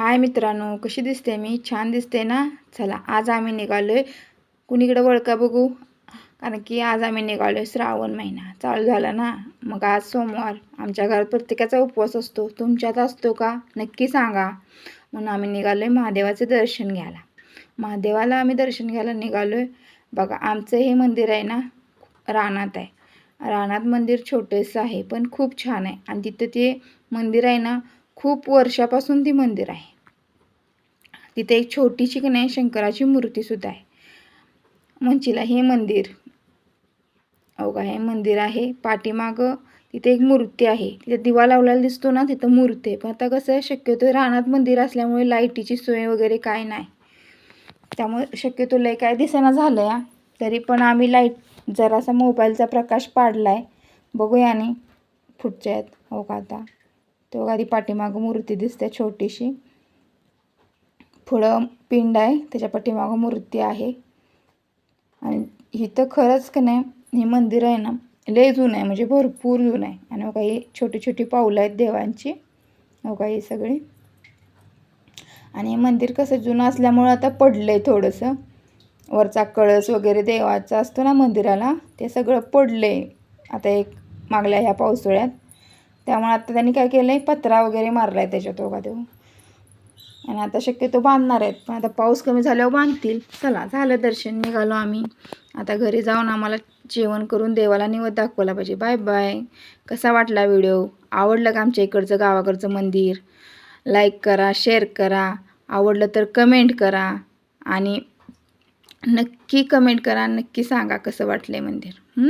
हाय मित्रांनो कशी दिसते मी? छान दिसते ना? चला आज आम्ही निघालो आहे कुणीकडं वळका बघू? कारण की आज आम्ही निघालो आहे श्रावण महिना. चालू झाला ना? मग आज सोमवार. आमच्या घरात प्रत्येकाचा उपवास असतो. तुमच्यात असतो का? नक्की सांगा. म्हणून आम्ही निघालो आहे महादेवाचं दर्शन घ्यायला. महादेवाला आम्ही दर्शन घ्यायला निघालो आहे बघा आमचं हे मंदिर आहे ना? रानात आहे. रानात मंदिर छोटंसं आहे पण खूप छान आहे. आणि तिथं ते मंदिर आहे ना? खूप वर्षापासून ती मंदिर आहे. तिथे एक छोटीशी की नाही शंकराची मूर्तीसुद्धा आहे. मंचिला हे मंदिर हो का हे मंदिर आहे. पाठीमागं तिथे एक मूर्ती आहे. तिथे दिवा लावलेला दिसतो ना तिथं मूर्ती आहे. पण आता कसं आहे शक्यतो रानात मंदिर असल्यामुळे लाईटीची सोय वगैरे काय नाही. त्यामुळे शक्यतो लय काय दिसेना झालं या तरी पण आम्ही लाइट जरासा मोबाईलचा प्रकाश पाडला आहे बघूया आणि पुढच्या आहेत हो का आता. तो आधी पाठीमागं मूर्ती दिसते छोटीशी. पुढं पिंड आहे त्याच्या पाठीमागं मूर्ती आहे. आणि इथं खरंच का नाही हे मंदिर आहे ना लय जुनं आहे म्हणजे भरपूर जुनं आहे. आणि काही छोटी छोटी पावलं आहेत देवांची. हो का ही सगळी. आणि हे मंदिर कसं जुनं असल्यामुळं आता पडलं आहे थोडंसं. वरचा कळस वगैरे देवाचा असतो ना मंदिराला ते सगळं पडलं आहे आता एक मागल्या ह्या पावसाळ्यात. त्यामुळे आता त्यांनी काय केलं आहे पत्रा वगैरे मारला आहे त्याच्यात बघा देऊ आणि आता शक्यतो बांधणार आहेत. पण आता पाऊस कमी झाल्यावर बांधतील. चला झालं दर्शन निघालो आम्ही. आता घरी जाऊन आम्हाला जेवण करून देवाला निवद दाखवला पाहिजे. Bye bye. कसा वाटला व्हिडिओ? आवडलं का आमच्या इकडचं गावाकडचं मंदिर? लाईक करा शेअर करा. आवडलं तर कमेंट करा. आणि नक्की कमेंट करा. नक्की सांगा कसं वाटलं आहे मंदिर